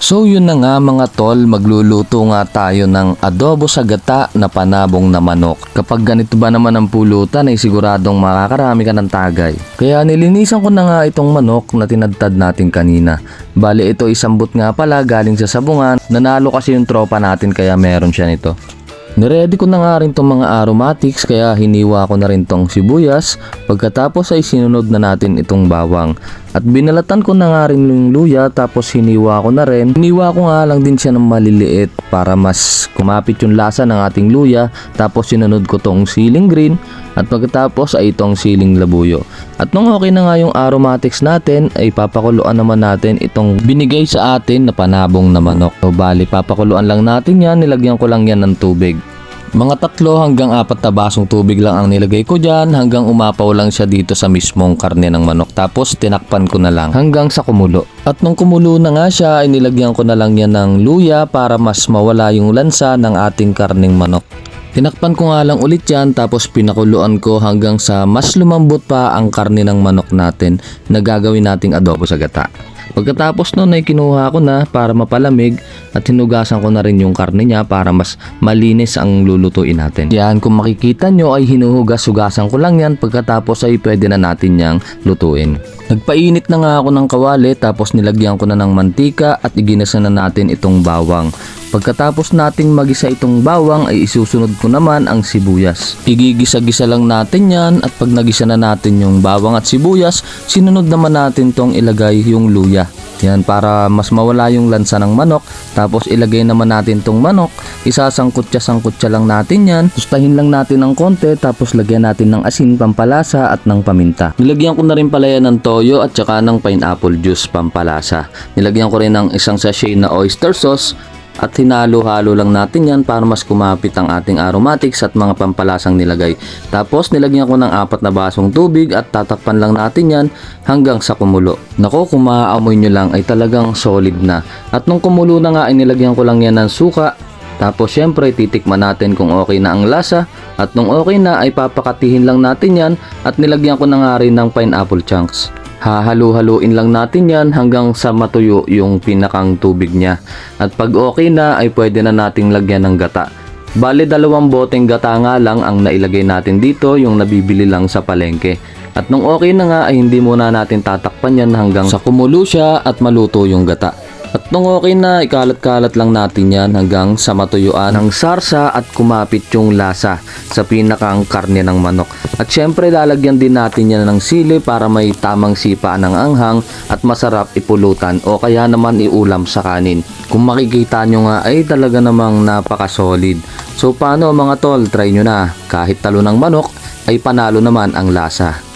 So yun na nga mga tol, magluluto nga tayo ng adobo sa gata na panabong na manok. Kapag ganito ba naman ang pulutan ay siguradong makakarami ka ng tagay. Kaya nilinisan ko na nga itong manok na tinadtad natin kanina. Bali ito isambot nga pala galing sa sabungan, nanalo kasi yung tropa natin kaya meron siya nito. Niready ko na nga rin tong mga aromatics kaya hiniwa ko na rin tong sibuyas. Pagkatapos ay sinunod na natin itong bawang. At binalatan ko na nga rin yung luya tapos hiniwa ko na rin. Hiniwa ko nga lang din siya ng maliliit para mas kumapit yung lasa ng ating luya. Tapos sinunod ko tong siling green. At pagkatapos ay itong siling labuyo. At nung okay na nga yung aromatics natin ay papakuluan naman natin itong binigay sa atin na panabong na manok. So bali papakuluan lang natin yan. Nilagyan ko lang yan ng tubig mga tatlo hanggang apat na basong tubig lang ang nilagay ko dyan hanggang umapaw lang siya dito sa mismong karne ng manok. Tapos tinakpan ko na lang hanggang sa kumulo. At nung kumulo na nga siya ay nilagyan ko na lang yan ng luya para mas mawala yung lansa ng ating karning manok. Tinakpan ko nga lang ulit yan tapos pinakuluan ko hanggang sa mas lumambot pa ang karne ng manok natin na gagawin nating adobo sa gata. Pagkatapos nun ay kinuha ko na para mapalamig at hinugasan ko na rin yung karne niya para mas malinis ang lulutuin natin. Yan kung makikita nyo ay hinuhugas-hugasan ko lang yan pagkatapos ay pwede na natin yang lutuin. Nagpainit na nga ako ng kawali tapos nilagyan ko na ng mantika at iginasa na natin itong bawang. Pagkatapos nating magisa itong bawang ay isusunod ko naman ang sibuyas. Igigisa-gisa lang natin yan at pag nagisa na natin yung bawang at sibuyas, sinunod naman natin tong ilagay yung luya. Yan para mas mawala yung lansa ng manok. Tapos ilagay naman natin tong manok. Isasangkutsa-sangkutsa lang natin yan. Tustahin lang natin ng konti tapos lagyan natin ng asin, pampalasa at ng paminta. Nilagyan ko na rin pala yan ng toyo at saka ng pineapple juice pampalasa. Nilagyan ko rin ng isang sachet na oyster sauce at hinalo-halo lang natin yan para mas kumapit ang ating aromatics at mga pampalasang nilagay. Tapos nilagyan ko ng apat na basong tubig at tatakpan lang natin yan hanggang sa kumulo. Nako kung maaamoy nyo lang ay talagang solid na. At nung kumulo na nga ay nilagyan ko lang yan ng suka. Tapos syempre titikman natin kung okay na ang lasa at nung okay na ay papakatihin lang natin yan at nilagyan ko na nga rin ng pineapple chunks. Hahalu-haluin lang natin yan hanggang sa matuyo yung pinakang tubig niya. At pag okay na ay pwede na nating lagyan ng gata. Bale dalawang boteng gata nga lang ang nailagay natin dito yung nabibili lang sa palengke. At nung okay na nga ay hindi muna natin tatakpan yan hanggang sa kumulo siya at maluto yung gata. At nung okay na, ikalat-kalat lang natin yan hanggang sa matuyuan ng sarsa at kumapit yung lasa sa pinakang karne ng manok. At syempre lalagyan din natin yan ng sili para may tamang sipa ng anghang at masarap ipulutan o kaya naman iulam sa kanin. Kung makikita nyo nga ay talaga namang napaka-solid. So paano mga tol, try nyo na. Kahit talo ng manok ay panalo naman ang lasa.